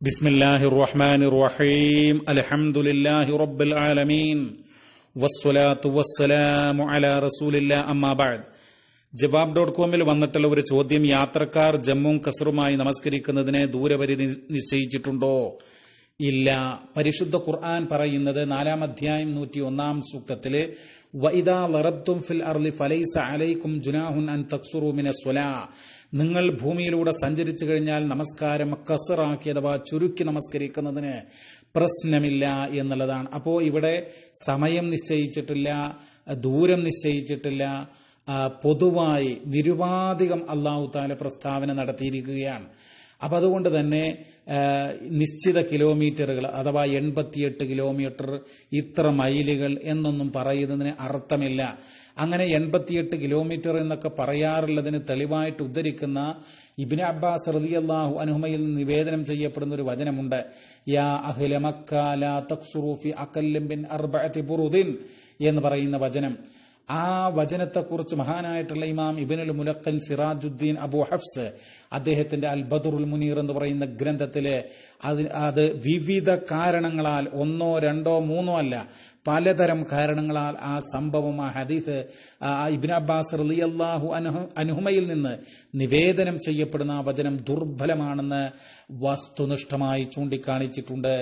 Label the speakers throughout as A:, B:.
A: بسم الله الرحمن الرحيم الحمد لله رب العالمين والصلاة والسلام على رسول الله أما بعد ജവാബ് dot കോമിൽ വന്നിട്ടുള്ള ഒരു ചോദ്യം യാത്രക്കാർ ജമ്മും കസറുമായി നമസ്കരിക്കുന്നതിന് ദൂരപരിധി നിശ്ചയിച്ചിട്ടുണ്ടോ ഇല്ല. പരിശുദ്ധ ഖുർആൻ പറയുന്നത് നാലാം അധ്യായം നൂറ്റി ഒന്നാം സൂക്തത്തിൽ നിങ്ങൾ ഭൂമിയിലൂടെ സഞ്ചരിച്ചു കഴിഞ്ഞാൽ നമസ്കാരം കസറാക്കി അഥവാ ചുരുക്കി നമസ്കരിക്കുന്നതിന് പ്രശ്നമില്ല എന്നുള്ളതാണ്. അപ്പോൾ ഇവിടെ സമയം നിശ്ചയിച്ചിട്ടില്ല ദൂരം നിശ്ചയിച്ചിട്ടില്ല പൊതുവായി നിരുപാധികം അള്ളാഹു താല പ്രസ്താവന നടത്തിയിരിക്കുകയാണ്. അപ്പം അതുകൊണ്ട് തന്നെ നിശ്ചിത കിലോമീറ്ററുകൾ അഥവാ എൺപത്തിയെട്ട് കിലോമീറ്റർ ഇത്ര മൈലുകൾ എന്നൊന്നും പറയുന്നതിന് അർത്ഥമില്ല. അങ്ങനെ എൺപത്തിയെട്ട് കിലോമീറ്റർ എന്നൊക്കെ പറയാറുള്ളതിന് തെളിവായിട്ട് ഉദ്ധരിക്കുന്ന ഇബിന് അബ്ബാസ് റളിയല്ലാഹു അനുഹമയിൽ നിവേദനം ചെയ്യപ്പെടുന്ന ഒരു വചനമുണ്ട്. യാ അഹ്ല അർബഅതി എന്ന് പറയുന്ന വചനം. ആ വചനത്തെക്കുറിച്ച് മഹാനായിട്ടുള്ള ഇമാം ഇബിനുൽ മുലക്കൻ സിറാജുദ്ദീൻ അബു ഹഫ്സ് അദ്ദേഹത്തിന്റെ അൽ ബദറുൽ മുനീർ എന്ന് പറയുന്ന ഗ്രന്ഥത്തിൽ അത് അത് വിവിധ കാരണങ്ങളാൽ ഒന്നോ രണ്ടോ മൂന്നോ അല്ല പലതരം കാരണങ്ങളാൽ ആ സംഭവം ആ ഹദീസ് ആ ഇബിൻ അബ്ബാസ് റളിയല്ലാഹു അൻഹു അനുഹുമയിൽ നിന്ന് നിവേദനം ചെയ്യപ്പെടുന്ന ആ വചനം ദുർബലമാണെന്ന് വസ്തുനിഷ്ഠമായി ചൂണ്ടിക്കാണിച്ചിട്ടുണ്ട്.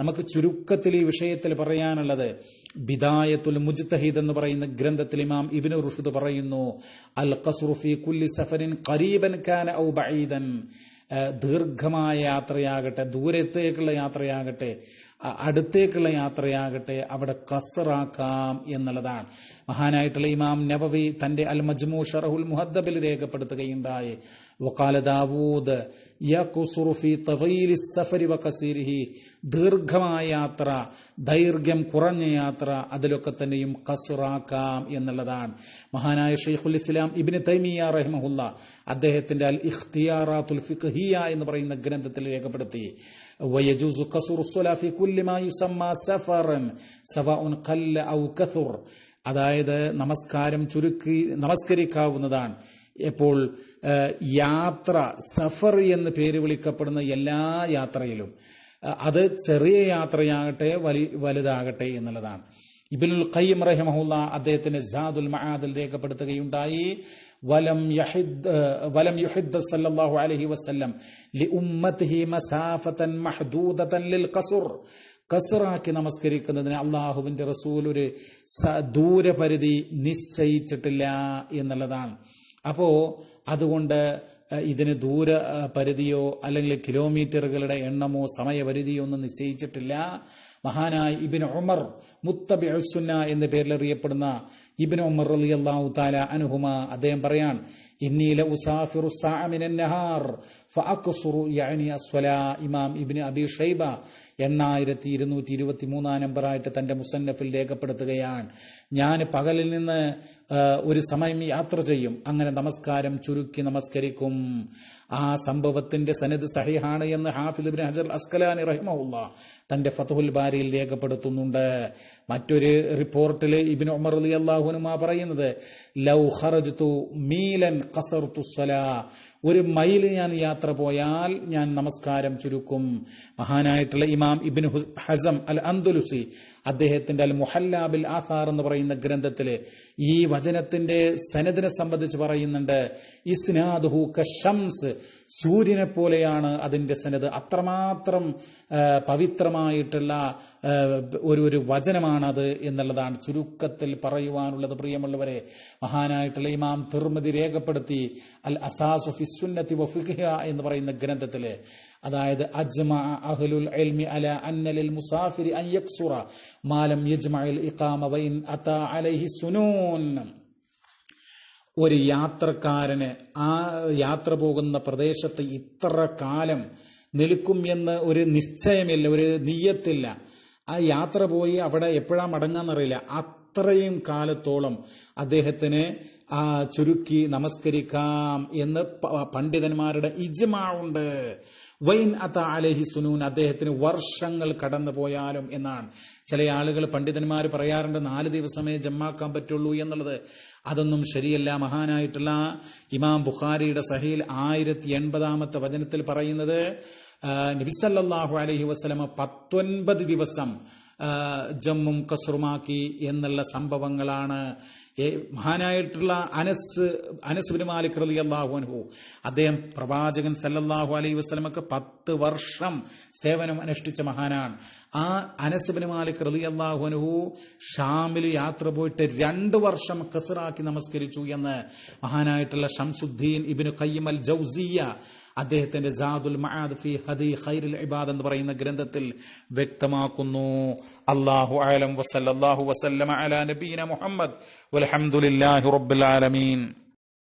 A: നമുക്ക് ചുരുക്കത്തിൽ ഈ വിഷയത്തിൽ പറയാനുള്ളത് ബിദായത്തുൽ മുജ്തഹീദ് എന്ന് പറയുന്ന ഗ്രന്ഥത്തിൽ ഇമാം ഇബ്നു റുഷുദ് പറയുന്നു അൽ ഖസ്റു ഫീ കുല്ലി സഫരിൻ ഖരീബൻ കാന ഔ ബഈദൻ. ദീർഘമായ യാത്രയാകട്ടെ ദൂരത്തേക്കുള്ള യാത്രയാകട്ടെ അടുത്തേക്കുള്ള യാത്രയാകട്ടെ അവിടെ കസറാക്കാം എന്നുള്ളതാണ്. മഹാനായിട്ടുള്ള ഇമാം നബവി തന്റെ അൽ മജ്മു ഷറഹുൽ മുഹദ്ദബിൽ രേഖപ്പെടുത്തുകയുണ്ടായി. വക്കാല ദാവൂദ് ദീർഘമായ യാത്ര ദൈർഘ്യം കുറഞ്ഞ യാത്ര അതിലൊക്കെ തന്നെയും കസുറാക്കാം എന്നുള്ളതാണ്. മഹാനായ ഷെയ്ഖുൽ ഇസ്ലാം ഇബിന് തൈമിയ റഹ്മുല്ല അദ്ദേഹത്തിന്റെ അൽ ഇഖ്തിയാറാത്തുൽ ഹിയ എന്ന് പറയുന്ന ഗ്രന്ഥത്തിൽ രേഖപ്പെടുത്തി അതായത് നമസ്കാരം ചുരുക്കി നമസ്കരിക്കാവുന്നതാണ്. എപ്പോൾ യാത്ര സഫർ എന്ന് പേര് വിളിക്കപ്പെടുന്ന എല്ലാ യാത്രയിലും അത് ചെറിയ യാത്രയാകട്ടെ വലി വലുതാകട്ടെ എന്നുള്ളതാണ്. ഇബിനുൽ ഖയ്യം റഹിമഹുല്ല അദ്ദേഹത്തിന് സാദുൽ മഹാദിൽ രേഖപ്പെടുത്തുകയുണ്ടായി. വലം യഹിദ് വലം യുഹിദ് സല്ലല്ലാഹു അലൈഹി വസല്ലം ലി മസാഫതൻ മഹ്ദൂദതൻ ലിൽ ഖസുർ. കസറാക്കി നമസ്കരിക്കുന്നതിന് അള്ളാഹുവിന്റെ റസൂൽ ഒരു ദൂരപരിധി നിശ്ചയിച്ചിട്ടില്ല എന്നുള്ളതാണ്. അപ്പോ അതുകൊണ്ട് ഇതിന് ദൂര പരിധിയോ അല്ലെങ്കിൽ കിലോമീറ്ററുകളുടെ എണ്ണമോ സമയപരിധിയോ ഒന്നും നിശ്ചയിച്ചിട്ടില്ല. മഹാനായ ഇബിൻ ഉമർ മുത്തബിഅസുന്ന എന്ന പേരിൽ അറിയപ്പെടുന്ന ഉമർ അദ്ദേഹം പറയാൻ നഹാർ നമ്പറായിട്ട് തന്റെ മുസന്നഫിൽ രേഖപ്പെടുത്തുകയാണ് ഞാൻ പകലിൽ നിന്ന് ഒരു സമയം യാത്ര ചെയ്യും അങ്ങനെ നമസ്കാരം ചുരുക്കി നമസ്കരിക്കും. ആ സംഭവത്തിന്റെ സനത് സഹിഹാണ് എന്ന് ഹാഫിദ് ബിൻ ഹജർ അസ്കലാനി റഹിമഹുല്ല തന്റെ ഫതുഹുൽ ബാരിയിൽ രേഖപ്പെടുത്തുന്നുണ്ട്. മറ്റൊരു റിപ്പോർട്ടിൽ ഇബിൻ ഉമർ അലി അള്ളാഹുനുമാ പറയുന്നത് ലൗ ഖറജ്തു മീലൻ കസർത്തു സ്വലാ. ഒരു മൈൽ ഞാൻ യാത്ര പോയാൽ ഞാൻ നമസ്കാരം ചുരുക്കും. മഹാനായിട്ടുള്ള ഇമാം ഇബിൻ ഹസം അൽ അന്തുലുസി അദ്ദേഹത്തിന്റെ അൽ മുഹല്ലാബിൽ ആഥാർ എന്ന് പറയുന്ന ഗ്രന്ഥത്തിൽ ഈ വചനത്തിന്റെ സനദിനെ സംബന്ധിച്ച് പറയുന്നുണ്ട്. ഇസ്നാദുഹു കഷംസ് സൂര്യനെ പോലെയാണ് അതിന്റെ സനത് അത്രമാത്രം പവിത്രമായിട്ടുള്ള ഒരു ഒരു വചനമാണത് എന്നുള്ളതാണ് ചുരുക്കത്തിൽ പറയുവാനുള്ളത് പ്രിയമുള്ളവരെ. മഹാനായിട്ടുള്ള ഇമാം തിർമതി രേഖപ്പെടുത്തി അൽ അസാസു ഫിസുന്നത്തി വഫിഖിഹ എന്ന് പറയുന്ന ഗ്രന്ഥത്തിൽ. അതായത് ഇൽമി അല മുസാഫിരി അൻ ഇഖാമ അതാ അലൈഹി ഒരു യാത്രക്കാരന് ആ യാത്ര പോകുന്ന പ്രദേശത്ത് ഇത്ര കാലം നിൽക്കും എന്ന് ഒരു നിശ്ചയമില്ല ഒരു നീയത്തില്ല. ആ യാത്ര പോയി അവിടെ എപ്പോഴാ മടങ്ങാന്നറിയില്ല. അത്രയും കാലത്തോളം അദ്ദേഹത്തിന് ആ ചുരുക്കി നമസ്കരിക്കാം എന്ന് പണ്ഡിതന്മാരുടെ ഇജ്മാ ഉണ്ട്. വൈൻ അത അലഹി സുനൂൻ അദ്ദേഹത്തിന് വർഷങ്ങൾ കടന്നു പോയാലും എന്നാണ്. ചില ആളുകൾ പണ്ഡിതന്മാർ പറയാറുണ്ട് നാല് ദിവസമേ ജമ്മാക്കാൻ പറ്റുള്ളൂ എന്നുള്ളത്. അതൊന്നും ശരിയല്ല. മഹാനായിട്ടുള്ള ഇമാം ബുഖാരിയുടെ സഹീൽ ആയിരത്തി എൺപതാമത്തെ വചനത്തിൽ പറയുന്നത് നബിസല്ലാഹു അലഹി വസ്ലമ പത്തൊൻപത് ദിവസം ജമ്മും കസുറുമാക്കി എന്നുള്ള സംഭവങ്ങളാണ് മഹാനായിട്ടുള്ള അനസ് അനസ് ബിൻ മാലിക് റലി അള്ളാഹു അദ്ദേഹം പ്രവാചകൻ സല്ലല്ലാഹു അലൈഹി വസ്ലമൊക്കെ പത്ത് വർഷം സേവനം അനുഷ്ഠിച്ച മഹാനാണ്. ആ അനസ് ബിൻ മാലിക് റലി അള്ളാഹു അൻഹു ഷാമിൽ യാത്ര പോയിട്ട് രണ്ട് വർഷം കസറാക്കി നമസ്കരിച്ചു എന്ന് മഹാനായിട്ടുള്ള ഷംസുദ്ദീൻ ഇബിനു കയ്യമൽ ജൗസിയ അദ്ദേഹത്തിന്റെ ജാദുൽ മആദ് ഫി ഹദി ഖൈറുൽ ഇബാദ് എന്ന് പറയുന്ന ഗ്രന്ഥത്തിൽ വ്യക്തമാക്കുന്നു. അല്ലാഹു അലം വസല്ലല്ലാഹു വസല്ലമ അലാ നബീന മുഹമ്മദ്. വൽഹംദുലില്ലാഹി റബ്ബിൽ ആലമീൻ.